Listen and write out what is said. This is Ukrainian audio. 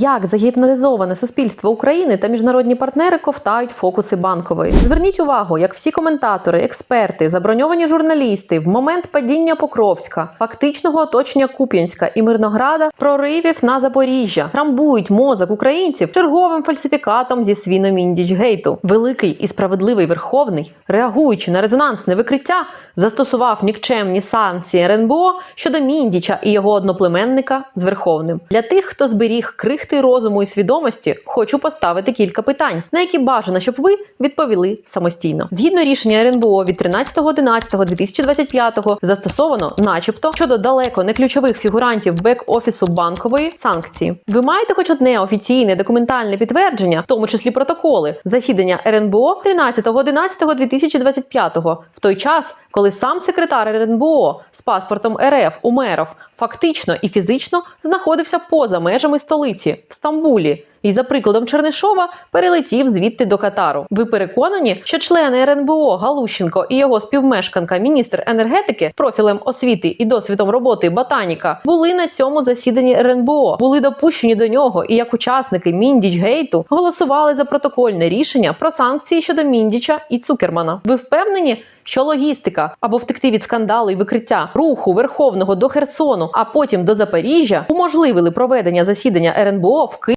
Як загіпнотизоване суспільство України та міжнародні партнери ковтають фокуси банкової. Зверніть увагу, як всі коментатори, експерти, заброньовані журналісти в момент падіння Покровська, фактичного оточення Куп'янська і Мирнограда, проривів на Запоріжжя, трамбують мозок українців черговим фальсифікатом зі свіно-міндіч-гейту. Великий і справедливий верховний, реагуючи на резонансне викриття, застосував нікчемні санкції РНБО щодо Міндіча і його одноплеменника з Верховним. Для тих, хто зберіг крихти розуму і свідомості, хочу поставити кілька питань, на які бажано, щоб ви відповіли самостійно. Згідно рішення РНБО від 13.11.2025 застосовано, начебто, щодо далеко не ключових фігурантів бек-офісу банкової санкції. Ви маєте хоч одне офіційне документальне підтвердження, в тому числі протоколи засідання РНБО 13.11.2025, в той час, коли сам секретар РНБО з паспортом РФ Умеров фактично і фізично знаходився поза межами столиці в Стамбулі. І за прикладом Чернишова перелетів звідти до Катару. Ви переконані, що члени РНБО Галущенко і його співмешканка, міністр енергетики з профілем освіти і досвідом роботи ботаніка були на цьому засіданні РНБО, були допущені до нього і як учасники Міндіч-гейту голосували за протокольне рішення про санкції щодо Міндіча і Цукермана. Ви впевнені? Що логістика або втекти від скандалу і викриття руху Верховного до Херсону, а потім до Запоріжжя уможливили проведення засідання РНБО в Києві